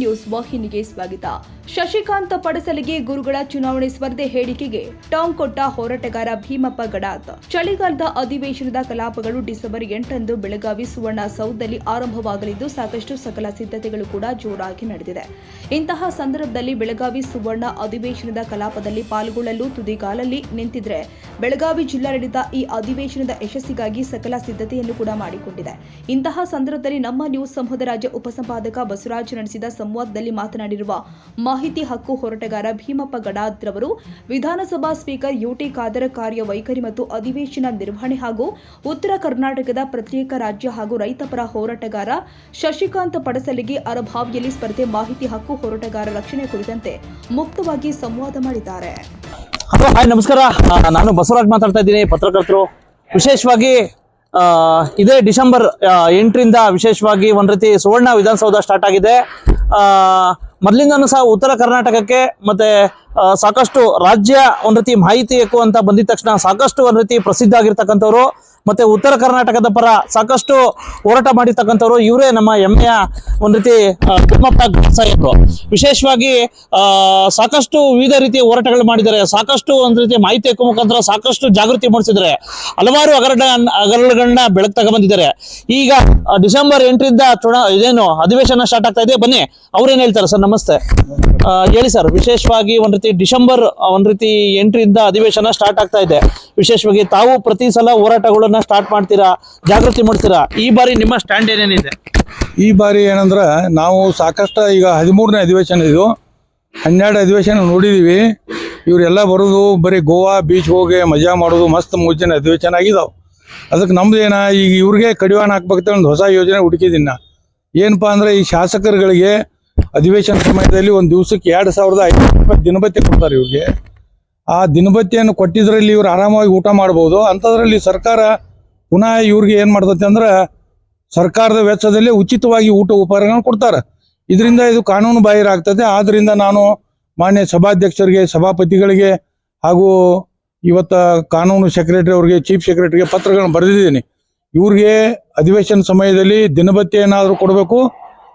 News ವಾಹಿನಿಗೆ ಸ್ವಾಗತ. ಶಶಿಕಾಂತ ಪಡಸಲಿಗೆ ಗುರುಗಳ ಚುನಾವಣೆ ಸ್ಪರ್ಧೆ ಹೇಳಿಕೆಗೆ ಟಾಂಗ್ ಕೊಟ್ಟ ಹೋರಾಟಗಾರ ಭೀಮಪ್ಪ ಗಡಾತ್. ಚಳಿಗಾಲದ ಅಧಿವೇಶನದ ಕಲಾಪಗಳು ಡಿಸೆಂಬರ್ ಎಂಟರಂದು ಬೆಳಗಾವಿ ಸುವರ್ಣ ಸೌಧದಲ್ಲಿ ಆರಂಭವಾಗಲಿದ್ದು ಸಾಕಷ್ಟು ಸಕಲ ಸಿದ್ಧತೆಗಳು ಕೂಡ ಜೋರಾಗಿ ನಡೆದಿದೆ. ಇಂತಹ ಸಂದರ್ಭದಲ್ಲಿ ಬೆಳಗಾವಿ ಸುವರ್ಣ ಅಧಿವೇಶನದ ಕಲಾಪದಲ್ಲಿ ಪಾಲ್ಗೊಳ್ಳಲು ತುದಿಗಾಲಲ್ಲಿ ನಿಂತಿದ್ರೆ ಬೆಳಗಾವಿ ಜಿಲ್ಲಾಡಳಿತ ಈ ಅಧಿವೇಶನದ ಯಶಸ್ಸಿಗಾಗಿ ಸಕಲ ಸಿದ್ಧತೆಯನ್ನು ಕೂಡ ಮಾಡಿಕೊಂಡಿದೆ. ಇಂತಹ ಸಂದರ್ಭದಲ್ಲಿ ನಮ್ಮ ನ್ಯೂಸ್ ಸಮೂಹದ ರಾಜ್ಯ ಉಪಸಂಪಾದಕ ಬಸವರಾಜ್ ನಡೆಸಿದ ಸಂವಾದದಲ್ಲಿ ಮಾತನಾಡಿರುವ ಮಾಹಿತಿ ಹಕ್ಕು ಹೋರಾಟಗಾರ ಭೀಮಪ್ಪ ಗಡಾದ್ರವರು, ವಿಧಾನಸಭಾ ಸ್ಪೀಕರ್ ಯುಟಿ ಖಾದರ್ ಕಾರ್ಯ ವೈಖರಿ ಮತ್ತು ಅಧಿವೇಶನ ನಿರ್ವಹಣೆ ಹಾಗೂ ಉತ್ತರ ಕರ್ನಾಟಕದ ಪ್ರತ್ಯೇಕ ರಾಜ್ಯ ಹಾಗೂ ರೈತಪರ ಹೋರಾಟಗಾರ ಶಶಿಕಾಂತ್ ಪಡಸಲಿಗೆ ಅರಭಾವಿಯಲ್ಲಿ ಸ್ಪರ್ಧೆ ಮಾಹಿತಿ ಹಕ್ಕು ಹೋರಾಟಗಾರ ರಕ್ಷಣೆ ಕುರಿತಂತೆ ಮುಕ್ತವಾಗಿ ಸಂವಾದ ಮಾಡಿದ್ದಾರೆ. ಹಾಯ್, ನಮಸ್ಕಾರ. ನಾನು ಬಸವರಾಜ್ ಮಾತಾಡ್ತಾ ಇದ್ದೀನಿ, ಪತ್ರಕರ್ತರು. ವಿಶೇಷವಾಗಿ ಇದೇ ಡಿಸೆಂಬರ್ ಎಂಟರಿಂದ ವಿಶೇಷವಾಗಿ ಒಂದ್ ರೀತಿ ಸುವರ್ಣ ವಿಧಾನಸೌಧ ಸ್ಟಾರ್ಟ್ ಆಗಿದೆ. ಮೊದ್ಲಿಂದನೂ ಸಹ ಉತ್ತರ ಕರ್ನಾಟಕಕ್ಕೆ ಮತ್ತೆ ಸಾಕಷ್ಟು ರಾಜ್ಯ ಒಂದು ರೀತಿ ಮಾಹಿತಿ ಅಂತ ಬಂದಿದ ತಕ್ಷಣ ಸಾಕಷ್ಟು ಒಂದು ರೀತಿ ಪ್ರಸಿದ್ಧ ಆಗಿರ್ತಕ್ಕಂಥವ್ರು. ಮತ್ತೆ ಉತ್ತರ ಕರ್ನಾಟಕದ ಪರ ಸಾಕಷ್ಟು ಹೋರಾಟ ಮಾಡಿರ್ತಕ್ಕಂಥವ್ರು ಇವರೇ ನಮ್ಮ ಹೆಮ್ಮೆಯ ಒಂದ್ ರೀತಿ ತಿಮ್ಮಪ್ಪ ಸಾಹೇಬರು. ವಿಶೇಷವಾಗಿ ಸಾಕಷ್ಟು ವಿವಿಧ ರೀತಿಯ ಹೋರಾಟಗಳು ಮಾಡಿದ್ದಾರೆ. ಸಾಕಷ್ಟು ಒಂದ್ ರೀತಿ ಮಾಹಿತಿ ಮುಖಾಂತರ ಸಾಕಷ್ಟು ಜಾಗೃತಿ ಮೂಡಿಸಿದ್ದಾರೆ. ಹಲವಾರು ಹಗರಣ ಹಗರಣಗಳನ್ನ ಬೆಳಕು ತಗೊಂಡ್ಬಂದಿದ್ದಾರೆ ಈಗ ಡಿಸೆಂಬರ್ ಎಂಟರಿಂದ ಇದೇನು ಅಧಿವೇಶನ ಸ್ಟಾರ್ಟ್ ಆಗ್ತಾ ಇದೆ. ಬನ್ನಿ ಅವ್ರೇನ್ ಹೇಳ್ತಾರೆ? ಸರ್, ನಮಸ್ತೆ. ಹೇಳಿ ಸರ್, ವಿಶೇಷವಾಗಿ ಒಂದ್ ರೀತಿ ಡಿಸೆಂಬರ್ ಒಂದ್ ರೀತಿ ಎಂಟರಿಂದ ಅಧಿವೇಶನ ಸ್ಟಾರ್ಟ್ ಆಗ್ತಾ ಇದೆ. ವಿಶೇಷವಾಗಿ ತಾವು ಪ್ರತಿ ಸಲ ಹೋರಾಟಗಳನ್ನ ಸ್ಟಾರ್ಟ್ ಮಾಡ್ತೀರಾ? ಜಾಗೃತಿ ಮಾಡ್ತೀರಾ? ಈ ಬಾರಿ ನಿಮ್ಮ ಸ್ಟ್ಯಾಂಡ್ ಏನೇನಿದೆ? ಈ ಬಾರಿ ಏನಂದ್ರೆ ನಾವು ಸಾಕಷ್ಟು ಈಗ ಹದಿಮೂರನೇ ಅಧಿವೇಶನ ಇದು. ಹನ್ನೆರಡು ಅಧಿವೇಶನ ನೋಡಿದೀವಿ. ಇವರೆಲ್ಲ ಬರೋದು ಬರೀ ಗೋವಾ, ಬೀಚ್ ಹೋಗಿ ಮಜಾ ಮಾಡೋದು ಮಸ್ತ್ ಮೂಜಿನ ಅಧಿವೇಶನ ಆಗಿದಾವೆ. ಅದಕ್ಕೆ ನಮ್ದು ಏನ, ಈಗ ಇವ್ರಿಗೆ ಕಡಿವಾಣ ಹಾಕ್ಬೇಕಂತ ಒಂದು ಹೊಸ ಯೋಜನೆ ಹುಡುಕಿದ್ದೀನಿ ಏನಪ್ಪಾ ಏನಪ್ಪ ಅಂದ್ರೆ ಈ ಶಾಸಕರುಗಳಿಗೆ ಅಧಿವೇಶನ ಸಮಯದಲ್ಲಿ ಒಂದು ದಿವಸಕ್ಕೆ ಎರಡು ಸಾವಿರದ ಐನೂರು ರೂಪಾಯಿ ದಿನಬತ್ತಿ ಕೊಡ್ತಾರೆ ಇವ್ರಿಗೆ. ಆ ದಿನಬತ್ತಿಯನ್ನು ಕೊಟ್ಟಿದ್ರಲ್ಲಿ ಇವ್ರು ಆರಾಮಾಗಿ ಊಟ ಮಾಡ್ಬೋದು. ಅಂಥದ್ರಲ್ಲಿ ಸರ್ಕಾರ ಪುನಃ ಇವ್ರಿಗೆ ಏನು ಮಾಡ್ತೈತೆ ಅಂದ್ರೆ ಸರ್ಕಾರದ ವೆಚ್ಚದಲ್ಲಿ ಉಚಿತವಾಗಿ ಊಟ ಉಪಹಾರಗಳನ್ನು ಕೊಡ್ತಾರೆ. ಇದರಿಂದ ಇದು ಕಾನೂನು ಬಾಹಿರ ಆಗ್ತದೆ. ಆದ್ದರಿಂದ ನಾನು ಮಾನ್ಯ ಸಭಾಧ್ಯಕ್ಷರಿಗೆ, ಸಭಾಪತಿಗಳಿಗೆ ಹಾಗೂ ಇವತ್ತ ಕಾನೂನು ಸೆಕ್ರೆಟರಿ ಅವರಿಗೆ, ಚೀಫ್ ಸೆಕ್ರೆಟರಿಗೆ ಪತ್ರಗಳನ್ನು ಬರೆದಿದ್ದೀನಿ. ಇವ್ರಿಗೆ ಅಧಿವೇಶನ ಸಮಯದಲ್ಲಿ ದಿನಬತ್ತಿ ಏನಾದರೂ ಕೊಡಬೇಕು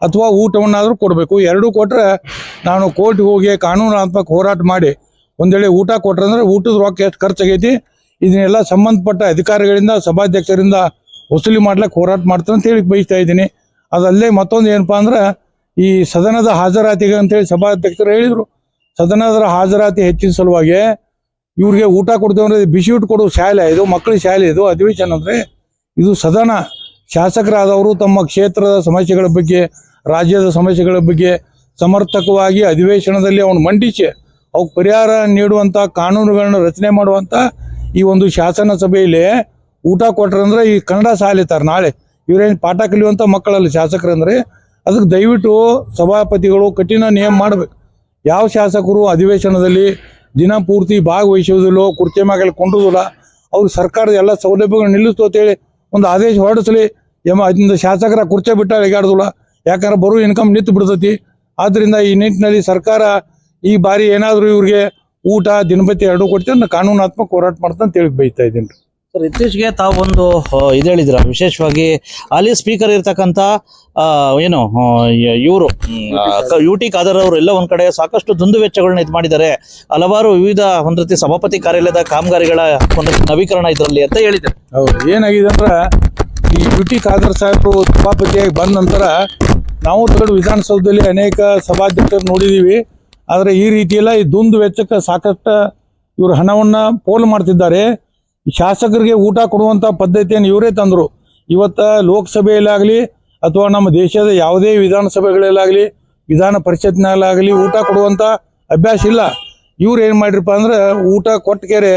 ಅಥವಾ ಊಟವನ್ನಾದರೂ ಕೊಡಬೇಕು. ಎರಡೂ ಕೊಟ್ಟರೆ ನಾನು ಕೋರ್ಟ್ಗೆ ಹೋಗಿ ಕಾನೂನಾತ್ಮಕ ಹೋರಾಟ ಮಾಡಿ ಒಂದೇಳೆ ಊಟ ಕೊಟ್ರೆ ಅಂದರೆ ಊಟದ ರೊಕ್ಕ ಎಷ್ಟು ಖರ್ಚಾಗೈತಿ? ಇದನ್ನೆಲ್ಲ ಸಂಬಂಧಪಟ್ಟ ಅಧಿಕಾರಿಗಳಿಂದ, ಸಭಾಧ್ಯಕ್ಷರಿಂದ ವಸೂಲಿ ಮಾಡ್ಲಿಕ್ಕೆ ಹೋರಾಟ ಮಾಡ್ತಾರೆ ಅಂತ ಹೇಳಿ ಬಯಸ್ತಾ ಇದ್ದೀನಿ. ಅದಲ್ಲೇ ಮತ್ತೊಂದು ಏನಪ್ಪಾ ಅಂದ್ರೆ, ಈ ಸದನದ ಹಾಜರಾತಿಗೆ ಅಂತೇಳಿ ಸಭಾಧ್ಯಕ್ಷರು ಹೇಳಿದ್ರು. ಸದನದ ಹಾಜರಾತಿ ಹೆಚ್ಚಿನ ಸಲುವಾಗಿ ಇವ್ರಿಗೆ ಊಟ ಕೊಡ್ತೇವೆ ಅಂದ್ರೆ ಬಿಸಿ ಊಟ ಕೊಡುವ ಶಾಲೆ ಇದು, ಮಕ್ಕಳ ಶಾಲೆ ಇದು, ಅಧಿವೇಶನ ಅಂದರೆ ಇದು ಸದನ. ಶಾಸಕರಾದವರು ತಮ್ಮ ಕ್ಷೇತ್ರದ ಸಮಸ್ಯೆಗಳ ಬಗ್ಗೆ, ರಾಜ್ಯದ ಸಮಸ್ಯೆಗಳ ಬಗ್ಗೆ ಸಮರ್ಥಕವಾಗಿ ಅಧಿವೇಶನದಲ್ಲಿ ಅವನು ಮಂಡಿಸಿ, ಅವಕ್ಕೆ ಪರಿಹಾರ ನೀಡುವಂಥ ಕಾನೂನುಗಳನ್ನ ರಚನೆ ಮಾಡುವಂತ ಈ ಒಂದು ಶಾಸನ ಸಭೆಯಲ್ಲಿ ಊಟ ಕೊಟ್ರಂದ್ರೆ ಈ ಕನ್ನಡ ಸಾಲಿತಾರೆ ನಾಳೆ. ಇವ್ರೇನು ಪಾಠ ಕಲಿಯುವಂತ ಮಕ್ಕಳಲ್ಲಿ ಶಾಸಕರಂದ್ರೆ, ಅದಕ್ಕೆ ದಯವಿಟ್ಟು ಸಭಾಪತಿಗಳು ಕಠಿಣ ನಿಯಮ ಮಾಡ್ಬೇಕು. ಯಾವ ಶಾಸಕರು ಅಧಿವೇಶನದಲ್ಲಿ ದಿನ ಪೂರ್ತಿ ಭಾಗವಹಿಸುವುದಿಲ್ಲ, ಕುರ್ಚಿ ಮ್ಯಾಗೆಲ್ಲ ಕೊಂಡುವುದಿಲ್ಲ ಅವ್ರು ಸರ್ಕಾರದ ಎಲ್ಲ ಸೌಲಭ್ಯಗಳು ನಿಲ್ಲಿಸ್ತು ಅಂತೇಳಿ ಒಂದು ಆದೇಶ ಹೊರಡಿಸಲಿ. ಎಮ್ಮ ಅದರಿಂದ ಶಾಸಕರ ಕುರ್ಚೆ ಬಿಟ್ಟ ಅಳಿಗಾಡುದಿಲ್ಲ ಯಾಕಂದ್ರೆ ಬರೋ ಇನ್ಕಮ್ ನಿಂತು ಬಿಡ್ತೈತಿ. ಆದ್ರಿಂದ ಈ ನಿಟ್ಟಿನಲ್ಲಿ ಸರ್ಕಾರ ಈ ಬಾರಿ ಏನಾದರೂ ಇವ್ರಿಗೆ ಊಟ ದಿನಪತಿ ಎರಡು ಕೊಡ್ತೀವಿ ನಾನು ಕಾನೂನಾತ್ಮಕ ಹೋರಾಟ ಮಾಡ್ತಾ ಅಂತ ಹೇಳಿ ಬೈತಾ ಇದ್ದೀನಿ ಸರ್ ಇತ್ತೀಚೆಗೆ ತಾವು ಒಂದು ಇದು ಹೇಳಿದ್ರ ವಿಶೇಷವಾಗಿ ಅಲ್ಲಿ ಸ್ಪೀಕರ್ ಇರ್ತಕ್ಕಂಥ ಏನು ಇವರು ಯು ಟಿ ಖಾದರ್ ಅವರು ಎಲ್ಲ ಒಂದ್ ಕಡೆ ಸಾಕಷ್ಟು ದುಂದು ವೆಚ್ಚಗಳನ್ನ ಇದು ಮಾಡಿದ್ದಾರೆ. ಹಲವಾರು ವಿವಿಧ ಒಂದ್ ರೀತಿ ಸಭಾಪತಿ ಕಾರ್ಯಾಲಯದ ಕಾಮಗಾರಿಗಳ ಒಂದು ನವೀಕರಣ ಇದರಲ್ಲಿ ಅಂತ ಹೇಳಿದ್ದಾರೆ. ಹೌದು ಏನಾಗಿದೆ ಅಂದ್ರೆ ಈ ಯು ಟಿ ಖಾದರ್ ಸಾಹೇಬರು ಸಭಾಪತಿಯಾಗಿ ಬಂದ ನಂತರ ನಾವು ತಗೊಂಡು ವಿಧಾನಸೌಧದಲ್ಲಿ ಅನೇಕ ಸಭಾಧ್ಯಕ್ಷರು ನೋಡಿದೀವಿ. ಆದರೆ ಈ ರೀತಿಯೆಲ್ಲ ಈ ದುಂದು ವೆಚ್ಚಕ್ಕೆ ಸಾಕಷ್ಟು ಇವರು ಹಣವನ್ನ ಪೋಲು ಮಾಡ್ತಿದ್ದಾರೆ. ಶಾಸಕರಿಗೆ ಊಟ ಕೊಡುವಂತ ಪದ್ಧತಿಯನ್ನು ಇವರೇ ತಂದರು. ಇವತ್ತ ಲೋಕಸಭೆಯಲ್ಲಾಗಲಿ ಅಥವಾ ನಮ್ಮ ದೇಶದ ಯಾವುದೇ ವಿಧಾನಸಭೆಗಳಲ್ಲಾಗಲಿ, ವಿಧಾನ ಪರಿಷತ್ನಲ್ಲಾಗಲಿ ಊಟ ಕೊಡುವಂತ ಅಭ್ಯಾಸ ಇಲ್ಲ. ಇವ್ರು ಏನು ಮಾಡಿರಪ್ಪ ಅಂದ್ರೆ ಊಟ ಕೊಟ್ಟಕೆರೆ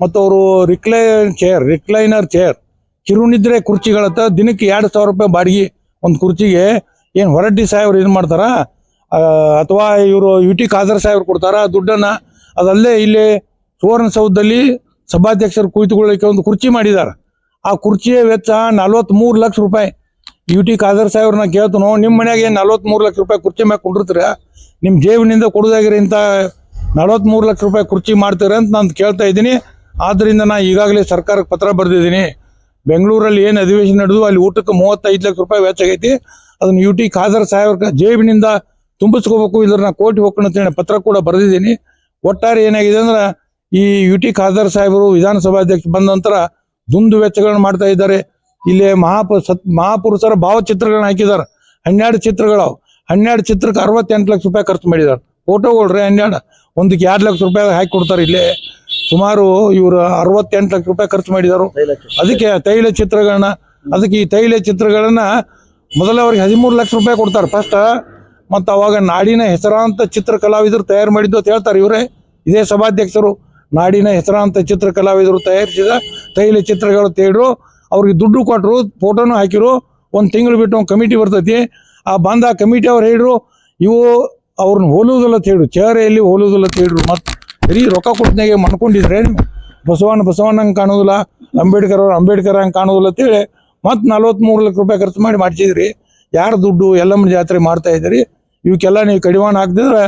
ಮತ್ತು ಅವರು ರಿಕ್ಲೈನ್ ಚೇರ್ ರಿಕ್ಲೈನರ್ ಚೇರ್ ಕಿರುನಿದ್ರೆ ಕುರ್ಚಿಗಳತ್ತ ದಿನಕ್ಕೆ ಎರಡು ಸಾವಿರ ರೂಪಾಯಿ ಬಾಡಿಗೆ ಒಂದು ಕುರ್ಚಿಗೆ ಏನು ಹೊರಟ್ಟಿ ಸಾಹೇಬ್ರು ಏನು ಮಾಡ್ತಾರ? ಅಥವಾ ಇವರು ಯು ಟಿ ಖಾದರ್ ಸಾಹೇಬ್ರು ಕೊಡ್ತಾರ ದುಡ್ಡನ್ನ ಅದಲ್ಲೇ ಇಲ್ಲಿ ಸುವರ್ಣಸೌಧದಲ್ಲಿ ಸಭಾಧ್ಯಕ್ಷರು ಕುಳಿತುಕೊಳ್ಳಿಕ್ಕೆ ಒಂದು ಕುರ್ಚಿ ಮಾಡಿದ್ದಾರೆ ಆ ಕುರ್ಚಿಯ ವೆಚ್ಚ ನಲ್ವತ್ತ್ಮೂರು ಲಕ್ಷ ರೂಪಾಯಿ. ಯು ಟಿ ಖಾದರ್ ಸಾಹೇಬ್ರನ್ನ ಕೇಳ್ತನು ನಿಮ್ಮ ಮನೆಯಾಗೆ ಏನು ನಲ್ವತ್ಮೂರು ಲಕ್ಷ ರೂಪಾಯಿ ಕುರ್ಚಿ ಮ್ಯಾಗೆ ಕುಂಡಿರ್ತೀರ? ನಿಮ್ಮ ಜೇಬಿನಿಂದ ಕೊಡೋದಾಗಿರಿ ಇಂಥ ನಲ್ವತ್ತ್ಮೂರು ಲಕ್ಷ ರೂಪಾಯಿ ಕುರ್ಚಿ ಮಾಡ್ತೀರ ಅಂತ ನಾನು ಕೇಳ್ತಾ ಇದ್ದೀನಿ. ಆದ್ದರಿಂದ ನಾನು ಈಗಾಗಲೇ ಸರ್ಕಾರಕ್ಕೆ ಪತ್ರ ಬರೆದಿದ್ದೀನಿ. ಬೆಂಗಳೂರಲ್ಲಿ ಏನು ಅಧಿವೇಶನ ನಡೆದು ಅಲ್ಲಿ ಊಟಕ್ಕೆ ಮೂವತ್ತೈದು ಲಕ್ಷ ರೂಪಾಯಿ ವೆಚ್ಚ ಆಗೈತಿ. ಅದನ್ನು ಯು ಟಿ ಖಾದರ್ ಸಾಹೇಬ್ರ ಜೇಬಿನಿಂದ ತುಂಬಿಸ್ಕೋಬೇಕು ಇಲ್ಲರ ಕೋರ್ಟ್ ಹೋಗೋಣ ಅಂತೇಳಿ ಪತ್ರ ಕೂಡ ಬರೆದಿದ್ದೀನಿ. ಒಟ್ಟಾರೆ ಏನಾಗಿದೆ ಅಂದ್ರೆ, ಈ ಯು ಟಿ ಖಾದರ್ ಸಾಹೇಬರು ವಿಧಾನಸಭಾಧ್ಯಕ್ಷ ಬಂದ ನಂತರ ದುಂದು ವೆಚ್ಚಗಳನ್ನು ಮಾಡ್ತಾ ಇದ್ದಾರೆ. ಇಲ್ಲಿ ಮಹಾಪುರ ಸತ್, ಮಹಾಪುರುಷರ ಭಾವಚಿತ್ರಗಳನ್ನ ಹಾಕಿದ್ದಾರೆ. ಹನ್ನೆರಡು ಚಿತ್ರಗಳು ಹನ್ನೆರಡು ಚಿತ್ರಕ್ಕೆ ಅರವತ್ತೆಂಟು ಲಕ್ಷ ರೂಪಾಯಿ ಖರ್ಚು ಮಾಡಿದ್ದಾರೆ. ಫೋಟೋಗಳ್ರಿ ಹನ್ನೆರಡು. ಒಂದಕ್ಕೆ ಎರಡು ಲಕ್ಷ ರೂಪಾಯಿ ಹಾಕಿ ಕೊಡ್ತಾರೆ ಇಲ್ಲಿ. ಸುಮಾರು ಇವರು ಅರವತ್ತೆಂಟು ಲಕ್ಷ ರೂಪಾಯಿ ಖರ್ಚು ಮಾಡಿದರು. ಅದಕ್ಕೆ ತೈಲ ಚಿತ್ರಗಳನ್ನ, ಅದಕ್ಕೆ ಈ ತೈಲ ಚಿತ್ರಗಳನ್ನ ಮೊದಲ ಅವ್ರಿಗೆ ಹದಿಮೂರು ಲಕ್ಷ ರೂಪಾಯಿ ಕೊಡ್ತಾರೆ. ಫಸ್ಟ್ ಮತ್ತು ಅವಾಗ ನಾಡಿನ ಹೆಸರಾಂತ ಚಿತ್ರ ಕಲಾವಿದರು ತಯಾರು ಮಾಡಿದ್ದು ಅಂತ ಹೇಳ್ತಾರೆ ಇವರೇ. ಇದೇ ಸಭಾಧ್ಯಕ್ಷರು ನಾಡಿನ ಹೆಸರಾಂತ ಚಿತ್ರ ಕಲಾವಿದರು ತಯಾರಿಸಿದ ತೈಲ ಚಿತ್ರಗಳು ತೇಡ್ರು. ಅವ್ರಿಗೆ ದುಡ್ಡು ಕೊಟ್ಟರು ಫೋಟೋನು ಹಾಕಿರು. ಒಂದು ತಿಂಗಳು ಬಿಟ್ಟು ಒಂದು ಕಮಿಟಿ ಬರ್ತೈತಿ. ಆ ಬಂದ ಕಮಿಟಿ ಅವ್ರು ಹೇಳಿದ್ರು ಇವು ಅವ್ರನ್ನ ಹೋಲುವುದಿಲ್ಲ ತೇಡ್ರು. ಚೇರೆಯಲ್ಲಿ ಹೋಲುವುದಿಲ್ಲ ಹೇಳಿದ್ರು ಮತ್ತು ಬರೀ ರೊಕ್ಕ ಕೊಟ್ಟನಾಗೆ ಮಣ್ಕೊಂಡಿದ್ರೆ ಬಸವಣ್ಣ ಹಂಗೆ ಕಾಣೋದಿಲ್ಲ, ಅಂಬೇಡ್ಕರ್ ಅವ್ರು ಅಂಬೇಡ್ಕರ್ ಹಂಗೆ ಕಾಣೋದಿಲ್ಲ ಅಂತೇಳಿ ಮತ್ತು ನಲ್ವತ್ಮೂರು ಲಕ್ಷ ರೂಪಾಯಿ ಖರ್ಚು ಮಾಡಿ ಮಾಡಿಸಿದ್ರಿ. ಯಾರು ದುಡ್ಡು ಎಲ್ಲಮ್ಮ ಜಾತ್ರೆ ಮಾಡ್ತಾ ಇವಕ್ಕೆಲ್ಲ ನೀವು ಕಡಿವಾಣ ಹಾಕ್ದಿದ್ರೆ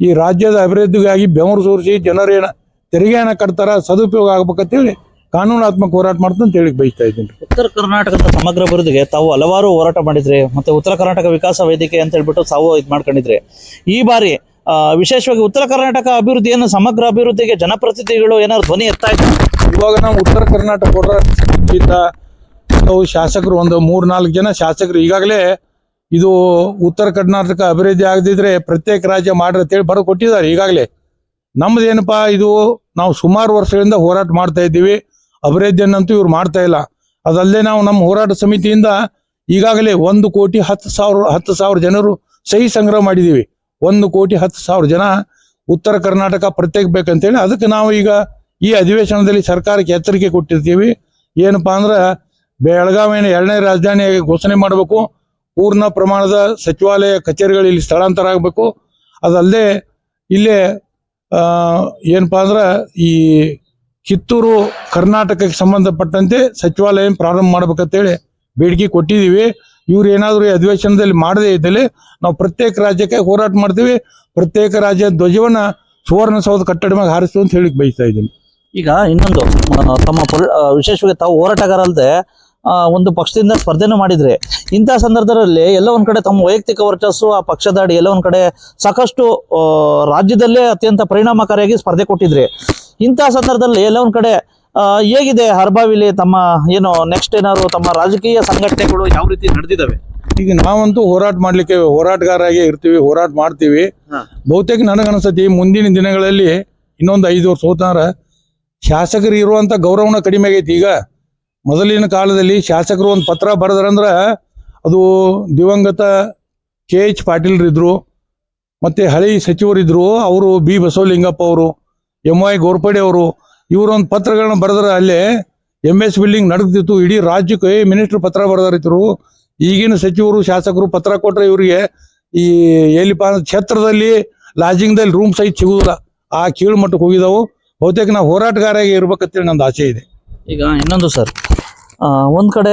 ಈ ರಾಜ್ಯದ ಅಭಿವೃದ್ಧಿಗಾಗಿ ಬೆವರು ಸೋರಿಸಿ ಜನರೇನ ತೆರಿಗೆ ಏನ ಕಟ್ತಾರ ಸದುಪಯೋಗ ಆಗ್ಬೇಕಂತೇಳಿ ಕಾನೂನಾತ್ಮಕ ಹೋರಾಟ ಮಾಡ್ತಂತ ಅಂತ ಹೇಳಿ ಬಯಸ್ತಾ ಇದ್ದೀನಿ. ಉತ್ತರ ಕರ್ನಾಟಕದ ಸಮಗ್ರ ಅಭಿವೃದ್ಧಿಗೆ ತಾವು ಹಲವಾರು ಹೋರಾಟ ಮಾಡಿದ್ರಿ ಮತ್ತೆ ಉತ್ತರ ಕರ್ನಾಟಕ ವಿಕಾಸ ವೇದಿಕೆ ಅಂತ ಹೇಳ್ಬಿಟ್ಟು ತಾವು ಇದು ಮಾಡ್ಕೊಂಡಿದ್ರಿ. ಈ ಬಾರಿ ವಿಶೇಷವಾಗಿ ಉತ್ತರ ಕರ್ನಾಟಕ ಅಭಿವೃದ್ಧಿಯನ್ನು ಸಮಗ್ರ ಅಭಿವೃದ್ಧಿಗೆ ಜನಪ್ರತಿನಿಧಿಗಳು ಏನಾದ್ರು ಧ್ವನಿ ಎತ್ತಾ ಇವಾಗ ನಾವು ಉತ್ತರ ಕರ್ನಾಟಕ ಹೋರಾಟ ಶಾಸಕರು ಒಂದು ಮೂರು ನಾಲ್ಕು ಜನ ಶಾಸಕರು ಈಗಾಗಲೇ ಇದು ಉತ್ತರ ಕರ್ನಾಟಕ ಅಭಿವೃದ್ಧಿ ಆಗದಿದ್ರೆ ಪ್ರತ್ಯೇಕ ರಾಜ್ಯ ಮಾಡ್ರಿ ಅಂತೇಳಿ ಬರೋ ಕೊಟ್ಟಿದ್ದಾರೆ ಈಗಾಗಲೇ. ನಮ್ದು ಏನಪ್ಪಾ, ಇದು ನಾವು ಸುಮಾರು ವರ್ಷಗಳಿಂದ ಹೋರಾಟ ಮಾಡ್ತಾ ಇದ್ದೀವಿ. ಅಭಿವೃದ್ಧಿಯನ್ನಂತೂ ಇವ್ರು ಮಾಡ್ತಾ ಇಲ್ಲ. ಅದಲ್ಲದೆ ನಾವು ನಮ್ಮ ಹೋರಾಟ ಸಮಿತಿಯಿಂದ ಈಗಾಗಲೇ ಒಂದು ಕೋಟಿ ಹತ್ತು ಸಾವಿರ ಹತ್ತು ಸಾವಿರ ಜನರು ಸಹಿ ಸಂಗ್ರಹ ಮಾಡಿದ್ದೀವಿ. ಒಂದು ಕೋಟಿ ಹತ್ತು ಸಾವಿರ ಜನ ಉತ್ತರ ಕರ್ನಾಟಕ ಪ್ರತ್ಯೇಕ ಬೇಕಂತೇಳಿ ಅದಕ್ಕೆ ನಾವು ಈಗ ಈ ಅಧಿವೇಶನದಲ್ಲಿ ಸರ್ಕಾರಕ್ಕೆ ಎಚ್ಚರಿಕೆ ಕೊಟ್ಟಿರ್ತೀವಿ. ಏನಪ್ಪಾ ಅಂದ್ರೆ, ಬೆಳಗಾವಿನ ಎರಡನೇ ರಾಜಧಾನಿಯಾಗಿ ಘೋಷಣೆ ಮಾಡಬೇಕು. ಪೂರ್ಣ ಪ್ರಮಾಣದ ಸಚಿವಾಲಯ ಕಚೇರಿಗಳು ಇಲ್ಲಿ ಸ್ಥಳಾಂತರ ಆಗಬೇಕು. ಅದಲ್ಲದೆ ಇಲ್ಲೇ ಏನಪ್ಪ ಅಂದ್ರೆ ಈ ಕಿತ್ತೂರು ಕರ್ನಾಟಕಕ್ಕೆ ಸಂಬಂಧಪಟ್ಟಂತೆ ಸಚಿವಾಲಯ ಪ್ರಾರಂಭ ಮಾಡ್ಬೇಕಂತೇಳಿ ಬೇಡಿಕೆ ಕೊಟ್ಟಿದ್ದೀವಿ. ಇವ್ರು ಏನಾದರೂ ಈ ಅಧಿವೇಶನದಲ್ಲಿ ಮಾಡದೇ ಇದ್ದಲ್ಲಿ ನಾವು ಪ್ರತ್ಯೇಕ ರಾಜ್ಯಕ್ಕೆ ಹೋರಾಟ ಮಾಡ್ತೀವಿ. ಪ್ರತ್ಯೇಕ ರಾಜ್ಯ ಧ್ವಜವನ್ನ ಸುವರ್ಣಸೌಧ ಕಟ್ಟಡ ಮ್ಯಾಗ ಹಾರಿಸ್ತು ಅಂತ ಹೇಳಿ ಬಯಸ್ತಾ ಇದ್ದೀನಿ. ಈಗ ಇನ್ನೊಂದು ತಮ್ಮ ವಿಶೇಷವಾಗಿ ತಾವು ಹೋರಾಟಗಾರ ಅಲ್ಲದೆ ಒಂದು ಪಕ್ಷದಿಂದ ಸ್ಪರ್ಧೆನೂ ಮಾಡಿದ್ರೆ ಇಂತಹ ಸಂದರ್ಭದಲ್ಲಿ ಎಲ್ಲ ಒಂದ್ ಕಡೆ ತಮ್ಮ ವೈಯಕ್ತಿಕ ವರ್ಚಸ್ಸು ಆ ಪಕ್ಷದ ಅಡಿ ಎಲ್ಲ ಒಂದ್ ಕಡೆ ಸಾಕಷ್ಟು ರಾಜ್ಯದಲ್ಲೇ ಅತ್ಯಂತ ಪರಿಣಾಮಕಾರಿಯಾಗಿ ಸ್ಪರ್ಧೆ ಕೊಟ್ಟಿದ್ರೆ ಇಂತಹ ಸಂದರ್ಭದಲ್ಲಿ ಎಲ್ಲ ಒಂದ್ ಕಡೆ ಹೇಗಿದೆ ಹರ್ಬಾವಿಲಿ ತಮ್ಮ ಏನು ನೆಕ್ಸ್ಟ್ ಏನಾದ್ರು ತಮ್ಮ ರಾಜಕೀಯ ಸಂಘಟನೆಗಳು ಯಾವ ರೀತಿ ನಡೆದಿದ್ದಾವೆ? ಈಗ ನಾವಂತೂ ಹೋರಾಟ ಮಾಡ್ಲಿಕ್ಕೆ ಹೋರಾಟಗಾರಾಗಿ ಇರ್ತೀವಿ ಹೋರಾಟ ಮಾಡ್ತೀವಿ. ಬಹುತೇಕ ನನಗನ್ಸತಿ ಮುಂದಿನ ದಿನಗಳಲ್ಲಿ ಇನ್ನೊಂದು ಐದು ವರ್ಷ ಹೋತಾರ ಶಾಸಕರು ಇರುವಂತ ಗೌರವನ ಕಡಿಮೆ ಆಗೈತಿ ಈಗ. ಮೊದಲಿನ ಕಾಲದಲ್ಲಿ ಶಾಸಕರು ಒಂದು ಪತ್ರ ಬರೆದ್ರಂದ್ರ ಅದು ದಿವಂಗತ ಕೆ ಎಚ್ ಪಾಟೀಲ್ರಿದ್ರು ಮತ್ತು ಹಳಿ ಸಚಿವರಿದ್ರು ಅವರು ಬಿ ಬಸವಲಿಂಗಪ್ಪ ಅವರು, ಎಂ ವೈ ಗೋರ್ಪಡೆ ಅವರು, ಇವರೊಂದು ಪತ್ರಗಳನ್ನ ಬರೆದ್ರ ಅಲ್ಲೇ ಎಂ ಎಸ್ ಬಿಲ್ಡಿಂಗ್ ನಡೆದಿತ್ತು ಇಡೀ ರಾಜ್ಯಕ್ಕೆ ಮಿನಿಸ್ಟರ್ ಪತ್ರ ಬರೆದಾರಿದ್ರು. ಈಗಿನ ಸಚಿವರು, ಶಾಸಕರು ಪತ್ರ ಕೊಟ್ಟರೆ ಇವರಿಗೆ ಈ ಎಲ್ಲಿಪ್ಪ ಛತ್ರದಲ್ಲಿ ಲಾಜಿಂಗ್ದಲ್ಲಿ ರೂಮ್ ಸಹಿತ ಸಿಗುದಿಲ್ಲ. ಆ ಕೀಳು ಮಟ್ಟಕ್ಕೆ ಹೋಗಿದ್ದಾವೆ ಬಹುತೇಕ ನಾವು ಹೋರಾಟಗಾರಾಗಿ ಇರ್ಬೇಕಂತೇಳಿ ನಂದು ಆಸೆ ಇದೆ. ಈಗ ಇನ್ನೊಂದು ಸರ್ ಒಂದು ಕಡೆ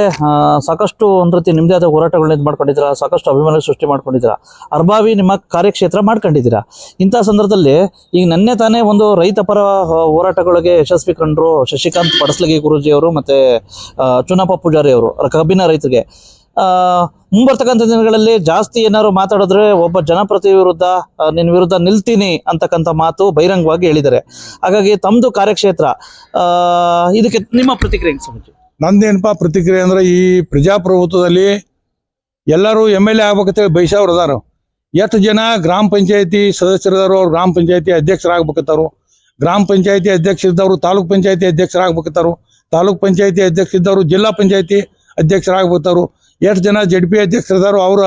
ಸಾಕಷ್ಟು ಒಂದು ರೀತಿ ನಿಮ್ಮದೇ ಆದ ಹೋರಾಟಗಳನ್ನ ಇದು ಮಾಡ್ಕೊಂಡಿದ್ದೀರಾ, ಸಾಕಷ್ಟು ಅಭಿಮಾನ ಸೃಷ್ಟಿ ಮಾಡ್ಕೊಂಡಿದ್ದೀರಾ, ಅರ್ಬಾವಿ ನಿಮ್ಮ ಕಾರ್ಯಕ್ಷೇತ್ರ ಮಾಡ್ಕೊಂಡಿದ್ದೀರಾ. ಇಂಥ ಸಂದರ್ಭದಲ್ಲಿ ಈಗ ನನ್ನೆ ತಾನೇ ಒಂದು ರೈತ ಪರ ಹೋರಾಟಗಳಿಗೆ ಯಶಸ್ವಿ ಕಂಡ್ರು ಶಶಿಕಾಂತ್ ಪಡಸ್ಲಗಿ ಗುರೂಜಿಯವರು ಮತ್ತು ಚುನಪ್ಪ ಪೂಜಾರಿ ಅವರು ಕಬ್ಬಿನ ರೈತರಿಗೆ. ಮುಂಬರ್ತಕ್ಕಂಥ ದಿನಗಳಲ್ಲಿ ಜಾಸ್ತಿ ಏನಾದ್ರು ಮಾತಾಡಿದ್ರೆ ಒಬ್ಬ ಜನಪ್ರತಿ ವಿರುದ್ಧ ನಿನ್ನ ವಿರುದ್ಧ ನಿಲ್ತೀನಿ ಅಂತಕ್ಕಂಥ ಮಾತು ಬಹಿರಂಗವಾಗಿ ಹೇಳಿದ್ದಾರೆ. ಹಾಗಾಗಿ ತಮ್ಮದು ಕಾರ್ಯಕ್ಷೇತ್ರ ಇದಕ್ಕೆ ನಿಮ್ಮ ಪ್ರತಿಕ್ರಿಯೆ ಸಮಿತಿ ನಂದೇನಪ್ಪ, ಪ್ರತಿಕ್ರಿಯೆ ಅಂದ್ರೆ ಈ ಪ್ರಜಾಪ್ರಭುತ್ವದಲ್ಲಿ ಎಲ್ಲರೂ ಎಂ ಎಲ್ ಎ ಆಗ್ಬೇಕಂತೇಳಿ ಬಯಸವ್ರು ಅದಾರ ಎಷ್ಟು ಜನ ಗ್ರಾಮ ಪಂಚಾಯತಿ ಸದಸ್ಯರದಾರು ಅವ್ರು ಗ್ರಾಮ ಪಂಚಾಯತಿ ಅಧ್ಯಕ್ಷರಾಗ್ಬೇಕತ್ತಾರು ಗ್ರಾಮ ಪಂಚಾಯತಿ ಅಧ್ಯಕ್ಷ ಇದ್ದವರು ತಾಲೂಕ್ ಪಂಚಾಯತಿ ಅಧ್ಯಕ್ಷರಾಗ್ಬೇಕತ್ತಾರು ತಾಲೂಕ್ ಪಂಚಾಯತಿ ಅಧ್ಯಕ್ಷ ಇದ್ದವರು ಜಿಲ್ಲಾ ಪಂಚಾಯತಿ ಅಧ್ಯಕ್ಷರಾಗ್ಬೇಕತ್ತಾರು ಎಷ್ಟು ಜನ ಜಡ್ ಪಿ ಅಧ್ಯಕ್ಷರದಾರು ಅವರು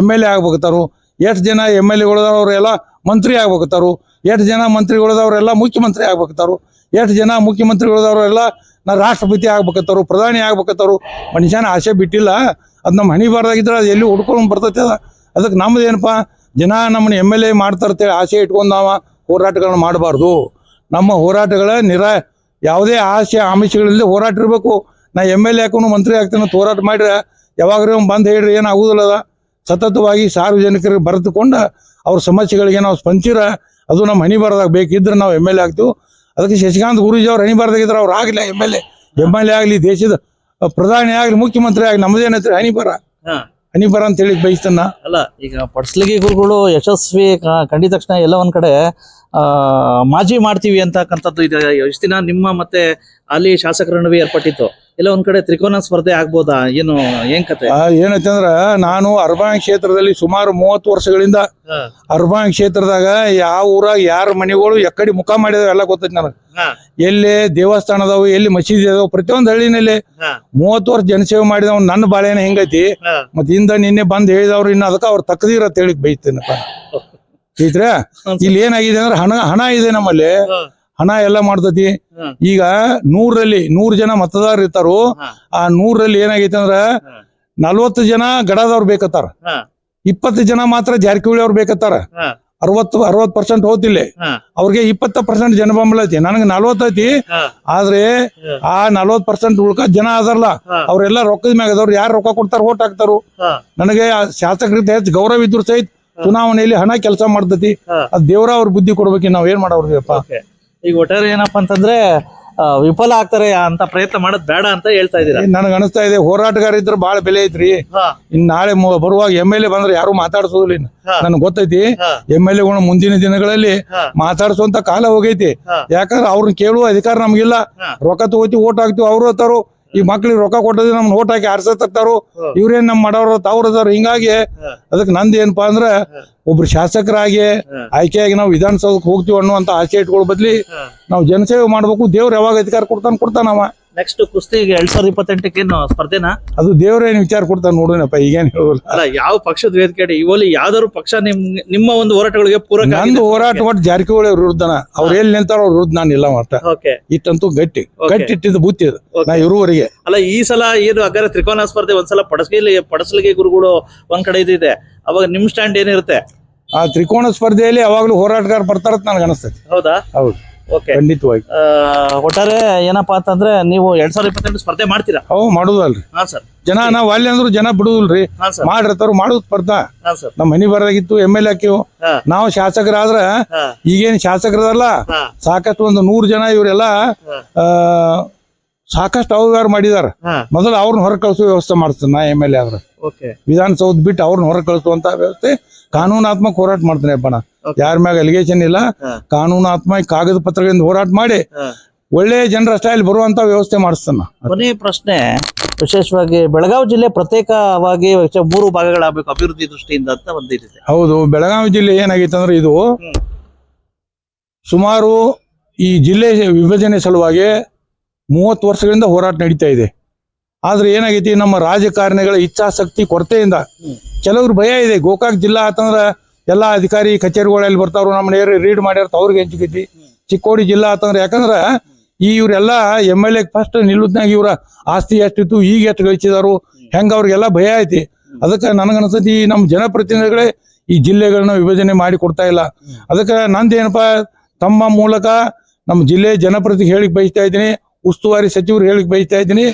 ಎಂ ಎಲ್ ಎ ಆಗ್ಬೇಕಾರು ಎಷ್ಟು ಜನ ಎಂ ಎಲ್ ಎಗಳದವ್ರೆಲ್ಲ ಮಂತ್ರಿ ಆಗ್ಬೇಕಾರು ಎಷ್ಟು ಜನ ಮಂತ್ರಿಗಳದವರೆಲ್ಲ ಮುಖ್ಯಮಂತ್ರಿ ಆಗ್ಬೇಕಾರು ಎಷ್ಟು ಜನ ಮುಖ್ಯಮಂತ್ರಿಗಳದವ್ರೆಲ್ಲ ನಾ ರಾಷ್ಟ್ರಪತಿ ಆಗ್ಬೇಕತ್ತಾರು ಪ್ರಧಾನಿ ಆಗ್ಬೇಕತ್ತಾರು ಮನುಷ್ಯನ ಆಸೆ ಬಿಟ್ಟಿಲ್ಲ. ಅದು ನಮ್ಮ ಹಣಿ ಬಾರ್ದಾಗಿದ್ರೆ ಅದು ಎಲ್ಲಿ ಹುಡ್ಕೊಂಡು ಬರ್ತೈತೆ ಅದ. ಅದಕ್ಕೆ ನಮ್ದು ಏನಪ್ಪ ಜನ ನಮ್ಮನ್ನ ಎಂ ಎಲ್ ಎ ಮಾಡ್ತಾರಂತೇಳಿ ಆಸೆ ಇಟ್ಕೊಂಡು ನಾವು ಹೋರಾಟಗಳನ್ನ ಮಾಡಬಾರ್ದು. ನಮ್ಮ ಹೋರಾಟಗಳ ನಿರಾ, ಯಾವುದೇ ಆಸೆ ಆಮಿಷಗಳಲ್ಲಿ ಹೋರಾಟ ಇರಬೇಕು. ನಾ ಎಂ ಎಲ್ ಎ ಹಾಕೊಂಡು ಮಂತ್ರಿ ಆಗ್ತಾನೆ ಹೋರಾಟ ಮಾಡಿದ್ರೆ ಯಾವಾಗ್ರೂ ಬಂದು ಹೇಳ್ರಿ ಅದ. ಸತತವಾಗಿ ಸಾರ್ವಜನಿಕರಿಗೆ ಬರೆದುಕೊಂಡು ಅವ್ರ ಸಮಸ್ಯೆಗಳಿಗೆ ನಾವು ಸ್ಪಂಚಿರ ಅದು ನಮ್ಮ ಹಣಿ ಬರದಾಗ ಬೇಕಿದ್ರೆ ನಾವು ಎಂ ಎಲ್ ಎ ಆಗ್ತೀವಿ. ಅದಕ್ಕೆ ಶಶಿಕಾಂತ್ ಗುರೂಜಿ ಅವ್ರು ಹಣಿ ಬರದಾಗಿದ್ರೆ ಅವ್ರು ಆಗಲಿ M L A. M L A ಆಗಲಿ ದೇಶದ ಪ್ರಧಾನಿ ಆಗಲಿ ಮುಖ್ಯಮಂತ್ರಿ ಆಗಲಿ ನಮ್ಮದೇನೈತ್ರಿ ಹಣಿ ಬರ ಹನಿ ಬರ ಅಂತ ಹೇಳಿ ಬಯಸ್ತನ್ನ ಅಲ್ಲ ಈಗ ಪಡ್ಸಲಿಗೆ ಗುರುಗಳು ಯಶಸ್ವಿ ಕಂಡಿದ ತಕ್ಷಣ ಎಲ್ಲ ಒಂದ್ ಕಡೆ ಆ ಮಾಜಿ ಮಾಡ್ತೀವಿ ಅಂತಕ್ಕಂಥದ್ದು ಇದೆ ಎಷ್ಟು ದಿನ ನಿಮ್ಮ ಮತ್ತೆ ಅಲ್ಲಿ ಶಾಸಕರ ನಡುವೆ ಏರ್ಪಟ್ಟಿತ್ತು? ಎಲ್ಲ ಒಂದ್ ಕಡೆ ತ್ರಿಕೋನ ಸ್ಪರ್ಧೆ ಆಗ್ಬೋದಾ? ಏನು ಏನ್ ಕತೆ? ಆ, ಏನೈತೆ ಅಂದ್ರ ನಾನು ಅರ್ಬಾನ್ ಕ್ಷೇತ್ರದಲ್ಲಿ ಸುಮಾರು ಮೂವತ್ತು ವರ್ಷಗಳಿಂದ ಅರ್ಬಾನ್ ಕ್ಷೇತ್ರದಾಗ ಯಾವ ಊರಾಗ ಯಾರ ಮನೆಗಳು ಎಕ್ಕಡಿ ಮುಖ ಮಾಡಿದಾವ ಎಲ್ಲ ಗೊತ್ತೈತಿ ನನಗೆ. ಎಲ್ಲಿ ದೇವಸ್ಥಾನ ಅದಾವು ಎಲ್ಲಿ ಮಸೀದಿ ಅದಾವು ಪ್ರತಿಯೊಂದು ಹಳ್ಳಿನಲ್ಲಿ ಮೂವತ್ತು ವರ್ಷ ಜನಸೇವೆ ಮಾಡಿದವ್ ನನ್ನ ಬಾಳೆನ ಹೆಂಗೈತಿ? ಮತ್ ಹಿಂದ ನಿನ್ನೆ ಬಂದ್ ಹೇಳಿದವ್ರು ಇನ್ನು ಅದಕ್ಕ ಅವ್ರ ತಕ್ಕದಿರ ಅಂತ ಹೇಳಿ ಬೈತೇನಪ್ಪ. ಇಲ್ಲಿ ಏನಾಗಿದೆ ಅಂದ್ರೆ ಹಣ ಹಣ ಇದೆ ನಮ್ಮಲ್ಲಿ. ಹಣ ಎಲ್ಲ ಮಾಡ್ತತಿ. ಈಗ ನೂರಲ್ಲಿ ನೂರ್ ಜನ ಮತದಾರರು ಇರ್ತಾರು ಆ ನೂರಲ್ಲಿ ಏನಾಗೈತೆ ಅಂದ್ರ. ನಲ್ವತ್ತು ಜನ ಗಡದವ್ರು ಬೇಕತ್ತಾರ. ಇಪ್ಪತ್ತು ಜನ ಮಾತ್ರ ಜಾರಕಿಹೊಳಿ ಅವ್ರು ಬೇಕತ್ತಾರ. ಅರವತ್ತು ಅರವತ್ ಪರ್ಸೆಂಟ್ ಹೋತಿಲ್ಲ. ಅವ್ರಿಗೆ ಇಪ್ಪತ್ತ ಪರ್ಸೆಂಟ್ ಜನ ಬೆಂಬಲ ಐತಿ ನನಗೆ ನಲ್ವತ್ತೈತಿ ಐತಿ ಆದ್ರೆ ಆ ನಲ್ವತ್ ಪರ್ಸೆಂಟ್ ಉಳ್ಕ ಜನ ಅದಾರಲ್ಲ. ಅವ್ರೆಲ್ಲ ರೊಕ್ಕದ ಮ್ಯಾಗ ಅದವ್ರು ಯಾರು ರೊಕ್ಕ ಕೊಡ್ತಾರ ಓಟ್ ಹಾಕ್ತಾರು ನನಗೆ ಶಾಸಕರಿಂದ ಹೆಚ್ಚು ಗೌರವ ಇದ್ರು ಸಹಿತ ಚುನಾವಣೆಯಲ್ಲಿ ಹಣ ಕೆಲಸ ಮಾಡ್ತತಿ. ಅದ್ ದೇವ್ರ ಅವ್ರ ಬುದ್ಧಿ ಕೊಡ್ಬೇಕು ನಾವ್ ಏನ್ ಮಾಡವ್ರಿಗೆ Okay. ಈಗ ಒಟ್ಟಾರೆ ಏನಪ್ಪಾ ಅಂತಂದ್ರೆ ಆ, ವಿಫಲ ಆಗ್ತಾರೆ ಅಂತ ಪ್ರಯತ್ನ ಮಾಡೋದ್ ಬೇಡ ಅಂತ ಹೇಳ್ತಾ ಇದ್ದೀರಾ ನನಗೆ ಅನಿಸ್ತಾ ಇದೆ ಹೋರಾಟಗಾರ ಇದ್ರೆ ಬಹಳ ಬೆಲೆ ಐತ್ರಿ ಇನ್ ನಾಳೆ ಮು- ಬರುವಾಗ ಎಂ ಎಲ್ ಎ ಬಂದ್ರೆ ಯಾರು ಮಾತಾಡ್ಸೋದಿಲ್ಲ ಇನ್ನು ಹಾ. ನನಗೆ ಗೊತ್ತೈತಿ ಹಾ. ಎಂ ಎಲ್ ಎಗಳು ಮುಂದಿನ ದಿನಗಳಲ್ಲಿ ಹಾ. ಮಾತಾಡ್ಸುವಂತ ಕಾಲ ಹೋಗೈತಿ ಹಾ. ಯಾಕಂದ್ರೆ ಅವ್ರನ್ನ ಕೇಳುವ ಅಧಿಕಾರ ನಮ್ಗಿಲ್ಲ ಹಾ. ರೊಕ್ಕ ತಗೋತಿ ಓಟ್ ಹಾಕ್ತಿವಿ ಅವ್ರು ಅತ್ತಾರು ಈ ಮಕ್ಳಿಗೆ ರೊಕ್ಕ ಕೊಟ್ಟದ್ ನಮ್ ನೋಟ್ ಹಾಕಿ ಆರ್ಸತ್ತಾರು. ಇವ್ರೇನ್ ನಮ್ ಮಾಡೋರು ತಾವ್ರ ಅದಾರ. ಹಿಂಗಾಗಿ ಅದಕ್ ಅದಕ್ಕೆ ನಂದು ಏನಪ್ಪಾ ಅಂದ್ರೆ ಒಬ್ರು ಶಾಸಕರಾಗಿ. ಆಯ್ಕೆಯಾಗಿ ನಾವು ವಿಧಾನಸೌಧಕ್ಕೆ ಹೋಗ್ತೀವಿ ಅನ್ನುವಂತ ಆಸೆ ಇಟ್ಕೊಳ್ಳೋ ಬದ್ಲಿ ನಾವು ಜನಸೇವೆ ಮಾಡ್ಬೇಕು. ದೇವ್ರು ಯಾವಾಗ ಅಧಿಕಾರ ಕೊಡ್ತಾನ ಕೊಡ್ತಾನವ ನೆಕ್ಸ್ಟ್ ಕುಸ್ತಿಗೆ ಎರಡ್ ಸಾವಿರದ ಇಪ್ಪತ್ತೆಂಟಕ್ಕೆ ಏನು ಸ್ಪರ್ಧೆನಾ? ಅದು ದೇವ್ರೇನ್ ವಿಚಾರ ಕೊಡ್ತಾನ ನೋಡೋಣಪ್ಪ ಈಗೇನು ಹೇಳೋಲ್ಲ ಅಲ್ಲ ಯಾವ ಪಕ್ಷದ ವೇದಿಕೆ ಇವಲ್ಲಿ ಯಾವ್ದಾದ್ರು ಪಕ್ಷ ನಿಮ್ ನಿಮ್ಮ ಒಂದು ಹೋರಾಟಗಳಿಗೆ ಪೂರಕ ನಂದು ಹೋರಾಟ ಒಟ್ಟು ಜಾರಕಿಹೊಳಿ ಅವ್ರ ವಿರುದ್ಧನ. ಅವ್ರ ಎಲ್ಲಿ ನಿಂತಾರೋ ಅವ್ರ ವಿರುದ್ಧ ನಾನು ಇಲ್ಲ ಮಾಡ್ತಾ. ಓಕೆ ಇಟ್ಟಂತೂ ಗಟ್ಟಿ. Okay. ಗಟ್ಟಿ ಇಟ್ಟಿದ್ದು ಬುತ್ತಿ ಅದು. Okay. ನಾ ಇರುವವರೆಗೆ. ಅಲ್ಲ ಈ ಸಲ ಏನು ಹಾಗಾದ್ರೆ ತ್ರಿಕೋನ ಸ್ಪರ್ಧೆ ಒಂದ್ಸಲ ಪಡಸ್ಲಿ ಪಡಸಲಿಗೆ ಗುರುಗಳು ಒಂದ್ ಕಡೆ ಇದಿದೆ ಅವಾಗ ನಿಮ್ ಸ್ಟ್ಯಾಂಡ್ ಏನಿರುತ್ತೆ? ಆ ತ್ರಿಕೋಣ ಸ್ಪರ್ಧೆಯಲ್ಲಿ ಯಾವಾಗ್ಲೂ ಹೋರಾಟಗಾರ ಬರ್ತಾರತ್ ನನಗೆ ಅನಿಸ್ತೈತಿ. ಹೌದಾ? ಹೌದು. ಓಕೆ ಖಂಡಿತವಾಗಿ. ಒಟ್ಟಾರೆ ಏನಪ್ಪಾ ಅಂತಂದ್ರೆ ನೀವು ಎರಡ್ ಸಾವಿರದ ಇಪ್ಪತ್ತೆಂಟು ಸ್ಪರ್ಧೆ ಮಾಡ್ತೀರಾ? ಅವು ಮಾಡುದಲ್ರಿ ಹಾ ಸರ್. ಜನ ನಾವು ಅಲ್ಲಿ ಅಂದ್ರು ಜನ ಬಿಡುದಿಲ್ರಿ. ಹಾ ಸರ್. ಮಾಡಿರ್ತಾರ ಮಾಡುದು ಸ್ಪರ್ಧಾ. ಹಾ ಸರ್. ನಮ್ಮ ಮನಿ ಬರದಾಗಿತ್ತು ಎಂ ಎಲ್ ಹಾಕಿವು ಹಾ. ನಾವು ಶಾಸಕರಾದ್ರ ಈಗೇನು ಈಗೇನ್ ಶಾಸಕರದಲ್ಲ ಹಾ. ಸಾಕಷ್ಟು ಒಂದು ನೂರು ಜನ ಇವರೆಲ್ಲ ಹಾ. ಆ, ಸಾಕಷ್ಟು ಅವ್ಯವಹಾರ ಮಾಡಿದಾರ. ಮೊದಲು ಅವ್ರನ್ನ ಹೊರ ಕಳಿಸುವ ವ್ಯವಸ್ಥೆ ಮಾಡ್ತೀನಿ ನಾ ಎಂ ಎಲ್ ಎ ಆದ್ರೆ. ವಿಧಾನಸೌಧ ಬಿಟ್ಟು ಅವ್ರನ್ನ ಹೊರ ಕಳಿಸುವಂತ ವ್ಯವಸ್ಥೆ ಕಾನೂನಾತ್ಮಕ ಹೋರಾಟ ಮಾಡ್ತಾನೆ ಅಪ್ಪ ನಾ ಯಾರ ಮ್ಯಾಗ ಅಲಿಗೇಷನ್ ಇಲ್ಲ. ಕಾನೂನಾತ್ಮಕ ಕಾಗದ ಪತ್ರಗಳಿಂದ ಹೋರಾಟ ಮಾಡಿ ಹಾ. ಒಳ್ಳೆ ಜನರ ಸ್ಟೈಲ್ ಬರುವಂತ ವ್ಯವಸ್ಥೆ ಮಾಡಿಸ್ತಾನ. ಕೊನೆಯ ಪ್ರಶ್ನೆ ವಿಶೇಷವಾಗಿ ಬೆಳಗಾವಿ ಜಿಲ್ಲೆ ಪ್ರತ್ಯೇಕವಾಗಿ ಮೂರು ಭಾಗಗಳಾಗಬೇಕು ಅಭಿವೃದ್ಧಿ ದೃಷ್ಟಿಯಿಂದ ಅಂತ ಒಂದಿದೆ ಹೌದು ಬೆಳಗಾವಿ ಜಿಲ್ಲೆ ಏನಾಗಿತ್ತು ಅಂದ್ರೆ ಇದು ಸುಮಾರು ಈ ಜಿಲ್ಲೆ ವಿಭಜನೆ ಸಲುವಾಗಿ ಮೂವತ್ತು ವರ್ಷಗಳಿಂದ ಹೋರಾಟ ನಡೀತಾ ಇದೆ. ಆದ್ರೆ ಏನಾಗೈತಿ, ನಮ್ಮ ರಾಜಕಾರಣಿಗಳ ಇಚ್ಛಾಶಕ್ತಿ ಕೊರತೆಯಿಂದ. ಕೆಲವ್ರು ಭಯ ಇದೆ. ಗೋಕಾಕ್ ಜಿಲ್ಲಾ ಆತಂದ್ರ ಎಲ್ಲಾ ಅಧಿಕಾರಿ ಕಚೇರಿಗಳಲ್ಲಿ ಬರ್ತಾವ್ರು, ನಮ್ಮ ನೇರ ರೀಡ್ ಮಾಡಿರ್ತ ಅವ್ರಿಗೆ ಹೆಂಚಿಕೈತಿ ಚಿಕ್ಕೋಡಿ ಜಿಲ್ಲಾ ಆತಂದ್ರ ಯಾಕಂದ್ರ ಈ ಇವರೆಲ್ಲ ಎಂ ಎಲ್ ಎ ಫಸ್ಟ್ ನಿಲ್ಲುದ್ನಾಗ ಇವ್ರ ಆಸ್ತಿ ಎಷ್ಟಿತ್ತು, ಈಗ ಎಷ್ಟು ಗಳಿಸಿದಾರು, ಹೆಂಗ ಅವ್ರಿಗೆಲ್ಲ ಭಯ ಐತಿ. ಅದಕ್ಕೆ ನನಗನ್ಸತಿ ನಮ್ಮ ಜನಪ್ರತಿನಿಧಿಗಳೇ ಈ ಜಿಲ್ಲೆಗಳನ್ನ ವಿಭಜನೆ ಮಾಡಿ ಕೊಡ್ತಾ ಇಲ್ಲ. ಅದಕ್ಕೆ ನಂದೇನಪ್ಪ, ತಮ್ಮ ಮೂಲಕ ನಮ್ಮ ಜಿಲ್ಲೆ ಜನಪ್ರತಿ ಹೇಳಿಕ್ ಬಯಸ್ತಾ ಇದ್ದೀನಿ. ಉಸ್ತುವಾರಿ ಸಚಿವರು ಹೇಳಿಕ್ ಬಯಸ್ತಾ ಇದ್ದೀನಿ.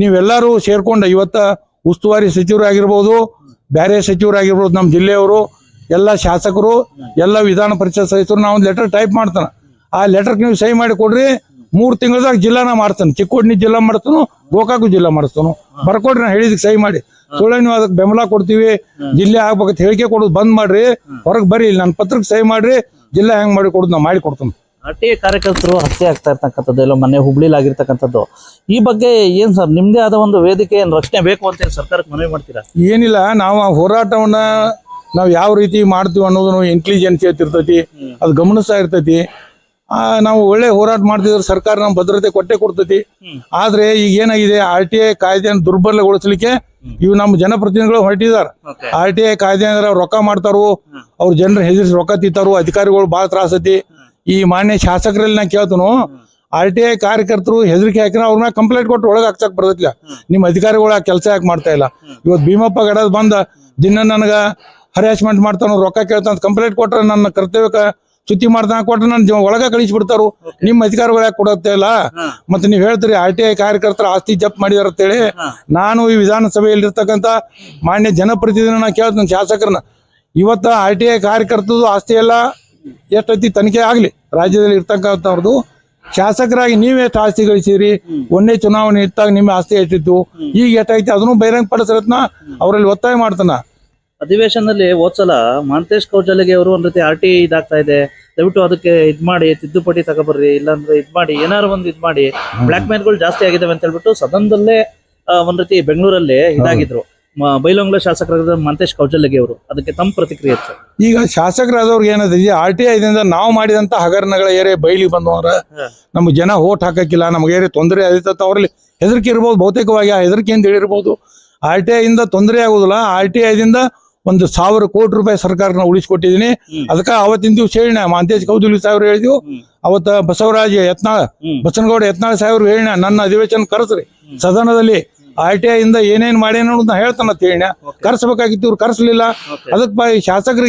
ನೀವೆಲ್ಲರೂ ಸೇರ್ಕೊಂಡು ಇವತ್ತ ಉಸ್ತುವಾರಿ ಸಚಿವರಾಗಿರ್ಬೋದು ಬೇರೆ ಸಚಿವರಾಗಿರ್ಬೋದು ನಮ್ಮ ಜಿಲ್ಲೆಯವರು, ಎಲ್ಲ ಶಾಸಕರು, ಎಲ್ಲ ವಿಧಾನ ಪರಿಷತ್ ಸದಸ್ಯರು, ನಾವು ಒಂದು ಲೆಟರ್ ಟೈಪ್ ಮಾಡ್ತಾನೆ. ಆ ಲೆಟರ್ಗೆ ನೀವು ಸಹಿ ಮಾಡಿ ಕೊಡ್ರಿ, ಮೂರು ತಿಂಗಳದಾಗ ಜಿಲ್ಲಾನ ಮಾಡ್ತಾನೆ. ಚಿಕ್ಕೋಡ್ನಿ ಜಿಲ್ಲಾ ಮಾಡಿಸ್ತಾನು ಗೋಕಾಕು ಜಿಲ್ಲಾ ಮಾಡಿಸ್ತಾನು ಬರ್ಕೊಡ್ರಿ, ನಾನು ಹೇಳಿದಕ್ಕೆ ಸಹಿ ಮಾಡಿ. ಸುಳ್ಳೆ ನೀವು ಅದಕ್ಕೆ ಬೆಂಬಲ ಕೊಡ್ತೀವಿ, ಜಿಲ್ಲೆ ಆಗ್ಬೇಕಂತ ಹೇಳಿಕೆ ಕೊಡೋದು ಬಂದ್ ಮಾಡ್ರಿ, ಹೊರಗೆ ಬರ್ರಿ ನನ್ನ ಪತ್ರಕ್ಕೆ ಸಹಿ ಮಾಡ್ರಿ, ಜಿಲ್ಲಾ ಹೆಂಗ್ ಮಾಡಿ ಕೊಡೋದು ನಾವು ಮಾಡಿ ಕೊಡ್ತೀನಿ. ಆರ್ ಟಿ ಕಾರ್ಯಕರ್ತರು ಹತ್ಯೆ ಆಗ್ತಾ ಇರ್ತಕ್ಕಂಥದ್ದು ಎಲ್ಲೋ ಮನೆ ಹುಬ್ಳಿಲಿ ಆಗಿರ್ತಕ್ಕಂಥದ್ದು ಈ ಬಗ್ಗೆ ಏನ್ ಸರ್ ನಿಮ್ದೇ ಆದ ಒಂದು ವೇದಿಕೆ ಏನ್ ರಕ್ಷಣೆ ಬೇಕು ಅಂತ ಸರ್ಕಾರಕ್ಕೆ ಮನವಿ ಮಾಡ್ತೀರಾ? ಏನಿಲ್ಲ ನಾವು ಆ ಹೋರಾಟವನ್ನ ನಾವು ಯಾವ ರೀತಿ ಮಾಡ್ತೀವಿ ಅನ್ನೋದನ್ನು ಇಂಟೆಲಿಜೆನ್ಸಿ ಇರ್ತೈತಿ ಅದು ಗಮನಿಸ್ತಾ ಇರ್ತೈತಿ. ಆ, ನಾವು ಒಳ್ಳೆ ಹೋರಾಟ ಮಾಡ್ತಿದ್ರೆ ಸರ್ಕಾರ ನಮ್ಮ ಭದ್ರತೆ ಕೊಟ್ಟೆ ಕೊಡ್ತೈತಿ. ಆದ್ರೆ ಈಗ ಏನಾಗಿದೆ ಆರ್ ಟಿ ಐ ಕಾಯ್ದೆಯನ್ನು ದುರ್ಬಲಗೊಳಿಸಲಿಕ್ಕೆ ಇವು ನಮ್ಮ ಜನಪ್ರತಿನಿಧಿಗಳು ಹೊರಟಿದ್ದಾರೆ ಆರ್ ಟಿ ಐ ಕಾಯ್ದೆ ಅಂದ್ರೆ ಅವ್ರು ರೊಕ್ಕ ಮಾಡ್ತಾರು ಅವ್ರ ಜನರ ಹೆದರ್ಸಿ ರೊಕ್ಕ ತಿಂತಾರು ಅಧಿಕಾರಿಗಳು ಭಾಳ ತ್ರಾಸ ಐತಿ ಈ ಮಾನ್ಯ ಶಾಸಕರಲ್ಲಿ ನಾ ಕೇಳ್ತನು ಆರ್ ಟಿ ಐ ಕಾರ್ಯಕರ್ತರು ಹೆದರಿಕೆ ಹಾಕಿನ ಅವ್ರನ್ನ ಕಂಪ್ಲೇಂಟ್ ಕೊಟ್ಟು ಒಳಗೆ ಹಾಕ್ಸಕ್ ಬರ್ತೈತಿಲ್ಲ ನಿಮ್ಮ ಅಧಿಕಾರಿಗಳು ಆ ಕೆಲಸ ಯಾಕೆ ಮಾಡ್ತಾ ಇಲ್ಲ? ಇವತ್ತು ಭೀಮಪ್ಪ ಗಡದ್ ಬಂದ ದಿನ ನನಗ ಹರಾಸ್ಮೆಂಟ್ ಮಾಡ್ತಾನ ರೊಕ್ಕ ಕೇಳ್ತಾನ ಕಂಪ್ಲೇಂಟ್ ಕೊಟ್ರೆ ನನ್ನ ಕರ್ತವ್ಯಕ್ಕೆ ಸುತ್ತಿ ಮಾಡ್ತಾನ ಕೊಟ್ರೆ ನನ್ನ ಒಳಗ ಕಳಿಸಿ ಬಿಡ್ತಾರು ನಿಮ್ಮ ಅಧಿಕಾರಿಗಳು ಯಾಕೆ ಕೊಡತ್ತೆ ಇಲ್ಲ? ಮತ್ತೆ ನೀವು ಹೇಳ್ತೀರಿ ಆರ್ ಟಿ ಐ ಕಾರ್ಯಕರ್ತರ ಆಸ್ತಿ ಜಪ್ ಮಾಡಿದಾರ ಅಂತೇಳಿ ನಾನು ಈ ವಿಧಾನಸಭೆಯಲ್ಲಿ ಇರ್ತಕ್ಕಂಥ ಮಾನ್ಯ ಜನಪ್ರತಿನಿಧಿನ ಕೇಳ್ತೀನಿ ಶಾಸಕರನ್ನ. ಇವತ್ತ ಆರ್ ಟಿ ಐ ಕಾರ್ಯಕರ್ತದ್ದು ಆಸ್ತಿ ಎಲ್ಲ ಎಷ್ಟೈತಿ ತನಿಖೆ ಆಗ್ಲಿ. ರಾಜ್ಯದಲ್ಲಿ ಇರ್ತಕ್ಕಂಥವ್ರದ್ದು ಶಾಸಕರಾಗಿ ನೀವೇ ಎಷ್ಟು ಆಸ್ತಿ ಗಳಿಸಿರಿ ಒಂದೇ ಚುನಾವಣೆ ಇತ್ತಾಗ ನಿಮ್ಮ ಆಸ್ತಿ ಎಷ್ಟಿತ್ತು? ಈಗ ಎಷ್ಟೈತಿ ಅದನ್ನು ಬಹಿರಂಗ ಪಡಿಸ್ರತ್ನ ಅವರಲ್ಲಿ ಒತ್ತಾಯ ಮಾಡ್ತಾನ. ಅಧಿವೇಶನದಲ್ಲಿ ಹೋದ್ಸಲ ಮಾಂತೇಶ್ ಕೌಜಲಿಗೆ ಅವರು ಒಂದ್ ರೀತಿ ಆರ್ ಟಿ ಇದಾಗ್ತಾ ಇದೆ. ದಯವಿಟ್ಟು ಅದಕ್ಕೆ ಇದ್ ಮಾಡಿ ತಿದ್ದುಪಡಿ ತಗೊಬರ್ರಿ ಇಲ್ಲಾಂದ್ರೆ ಇದ್ ಮಾಡಿ ಏನಾರು ಒಂದು ಇದ್ ಮಾಡಿ. ಬ್ಲಾಕ್ ಮೇಲ್ಗಳು ಜಾಸ್ತಿ ಆಗಿದಾವೆ ಅಂತ ಹೇಳ್ಬಿಟ್ಟು ಸದನದಲ್ಲೇ ಒಂದ್ ರೀತಿ ಬೆಂಗಳೂರಲ್ಲಿ ಇದಾಗಿದ್ರು. ಬೈಲೊಂಗ್ಲ ಶಾಸಕರಾದ ಮಂತೇಶ್ ಕೌಜಲ್ಯಗೆ ಅವರು ಅದಕ್ಕೆ ತಮ್ಮ ಪ್ರತಿಕ್ರಿಯೆ ಸರ್ ಈಗ ಶಾಸಕರಾದವ್ರಿಗೆ ಈ ಆರ್ ಟಿ ದಿಂದ ನಾವು ಮಾಡಿದಂತ ಹಗರಣಗಳ ಏರಿಯಾ ಬೈಲಿ ಬಂದವರ. ನಮ್ಗೆ ಜನ ಓಟ್ ಹಾಕಕ್ಕಿಲ್ಲ ನಮ್ಗೆ ಏರಿಯಾ ತೊಂದರೆ ಆದಿತ್ತು ಅವರಲ್ಲಿ ಹೆದರಿಕೆ ಇರ್ಬೋದು ಬಹುತೇಕವಾಗಿ ಆ ಅಂತ ಹೇಳಿರ್ಬೋದು ಆರ್ ಟಿ ಇಂದ ತೊಂದರೆ ಆಗುದಿಲ್ಲ ಆರ್ ಟಿ ದಿಂದ ಒಂದು ಸಾವಿರ ಕೋಟಿ ರೂಪಾಯಿ ಸರ್ಕಾರನ ಉಳಿಸ್ಕೊಟ್ಟಿದ್ದೀನಿ. ಅದಕ್ಕೆ ಅವತ್ತಿನ ದಿವಸ ಹೇಳಿನ ಮಾಂತೇಶ್ ಕೌದುಲಿ ಸಾಹೇಬ್ರು ಹೇಳಿದ್ವು. ಅವತ್ತ ಬಸವರಾಜ್ ಯತ್ನಾಳ್. ಬಸನಗೌಡ ಯತ್ನಾಳ್ ಸಾಹೇಬ್ರು ಹೇಳಿನ ನನ್ನ ಅಧಿವೇಶನ ಕರೆಸ್ರಿ ಸದನದಲ್ಲಿ ಆರ್ ಟಿ ಐಯಿಂದ ಏನೇನ್ ಮಾಡ್ಯಾನ ಅನ್ನೋದನ್ನ ಹೇಳ್ತಾನ ಹೇಳಿನ ಕರ್ಸ್ಬೇಕಾಗಿತ್ತು ಇವ್ರು ಕರ್ಸ್ಲಿಲ್ಲ. ಅದಕ್ಕೆ ಬಾ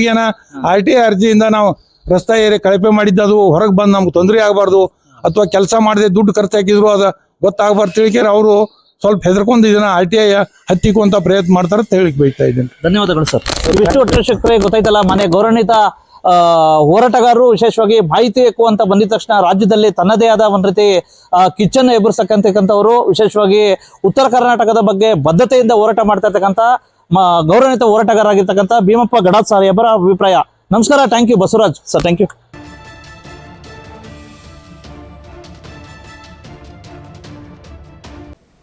ಏನ ಆರ್ ಟಿ ಐ ಅರ್ಜಿಯಿಂದ ನಾವು ರಸ್ತೆ ಏರಿ ಕಳಪೆ ಮಾಡಿದ್ದು ಅದು ಹೊರಗೆ ಬಂದು ನಮ್ಗೆ ತೊಂದರೆ ಆಗಬಾರ್ದು ಅಥವಾ ಕೆಲಸ ಮಾಡದೆ ದುಡ್ಡು ಖರ್ಚು ಹಾಕಿದ್ರು ಅದು ಗೊತ್ತಾಗಬಾರ್ದು ತಿಳಿಕೆ ಅವರು ಸ್ವಲ್ಪ ಹೆದರ್ಕೊಂಡು ಇದನ್ನ ಆರ್ ಟಿ ಐ ಹತ್ತಿಕ್ಕುವಂತ ಪ್ರಯತ್ನ ಮಾಡ್ತಾರೆ ಅಂತ ಹೇಳಿಕ್ ಬೈತಾ ಇದ್ದೀನಿ. ಧನ್ಯವಾದಗಳು ಸರ್. ಇಷ್ಟು ವರ್ಷಕ್ಕೆ ಗೊತ್ತಾಯ್ತಲ್ಲ ಮನೆ ಗೌರವಾನ್ವಿತ ಆ, ಹೋರಾಟಗಾರರು ವಿಶೇಷವಾಗಿ ಮಾಹಿತಿ ಬೇಕು ಅಂತ ಬಂದಿದ ತಕ್ಷಣ ರಾಜ್ಯದಲ್ಲಿ ತನ್ನದೇ ಆದ ಒಂದು ರೀತಿ ಕಿಚ್ಚನ್ನು ಎದುರಿಸಕ್ಕಂತಕ್ಕಂಥವ್ರು ವಿಶೇಷವಾಗಿ ಉತ್ತರ ಕರ್ನಾಟಕದ ಬಗ್ಗೆ ಬದ್ಧತೆಯಿಂದ ಹೋರಾಟ ಮಾಡ್ತಾ ಇರ್ತಕ್ಕಂಥ ಗೌರವಾನ್ವಿತ ಹೋರಾಟಗಾರರಾಗಿರ್ತಕ್ಕಂಥ ಭೀಮಪ್ಪ ಗಡಾತ್ ಎಬ್ಬರ ಅಭಿಪ್ರಾಯ. ನಮಸ್ಕಾರ thank you Basavaraj. Sir thank you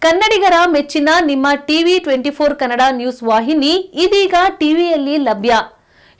ಕನ್ನಡಿಗರ ಮೆಚ್ಚಿನ ನಿಮ್ಮ TV twenty four Kannada news ವಾಹಿನಿ ಇದೀಗ ಟಿವಿಯಲ್ಲಿ ಲಭ್ಯ.